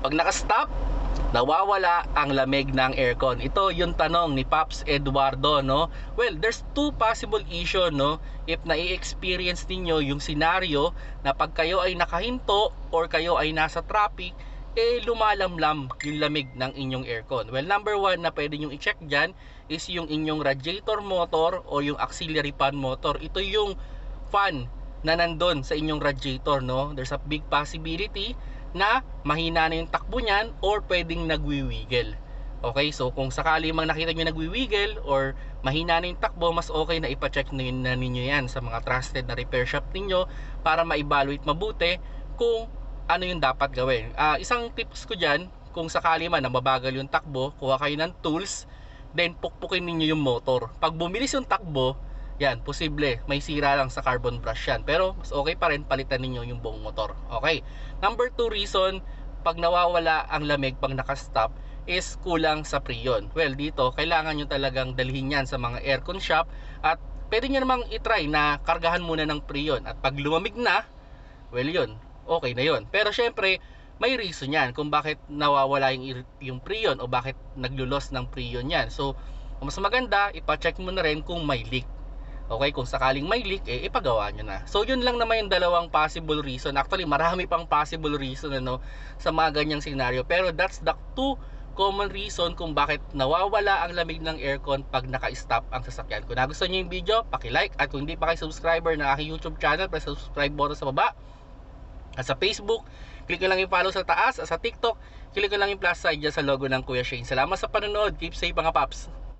Pag nakastop, nawawala ang lamig ng aircon. Ito yung tanong ni Pops Eduardo, no? Well, there's two possible issue, no? If nai-experience ninyo yung scenario na pag kayo ay nakahinto or kayo ay nasa traffic, eh lumalamlam yung lamig ng inyong aircon. Well, number one na pwede nyo i-check dyan is yung inyong radiator motor o yung auxiliary fan motor. Ito yung fan na nandun sa inyong radiator, no? There's a big possibility na mahina na yung takbo niyan or pwedeng nagwiwiggle. Okay, so kung sakali mang nakita nyo nagwiwiggle or mahina na yung takbo, mas okay na ipacheck na, yun, na ninyo yan sa mga trusted na repair shop ninyo para ma-evaluate mabuti kung ano yung dapat gawin. Ah, isang tips ko dyan, kung sakali man na mabagal yung takbo, kuha kayo ng tools, then pukpukin ninyo yung motor. Pag bumilis yung takbo, yan, posible, may sira lang sa carbon brush yan. Pero, mas okay pa rin, palitan ninyo yung buong motor. Okay. Number two reason, pag nawawala ang lamig pag nakastop, is kulang sa prion. Well, dito, kailangan nyo talagang dalhin yan sa mga aircon shop at pwede nyo namang itry na kargahan muna ng prion. At pag lumamig na, well yun, okay na yun. Pero syempre, may reason yan kung bakit nawawala yung, yung prion o bakit naglulos ng prion yan. So, mas maganda, ipacheck mo na rin kung may leak. Okay, kung sakaling may leak, eh, ipagawa nyo na. So, yun lang naman yung dalawang possible reason. Actually, marami pang possible reason ano, sa mga ganyang scenario. Pero that's the two common reason kung bakit nawawala ang lamig ng aircon pag naka-stop ang sasakyan. Kung nagustuhan nyo yung video, paki-like. At kung hindi pa kayo subscriber ng aking YouTube channel, press subscribe button sa baba. At sa Facebook, click nyo lang yung follow sa taas. At sa TikTok, click nyo lang yung plus sign dyan sa logo ng Kuya Shane. Salamat sa panonood. Keep safe mga paps.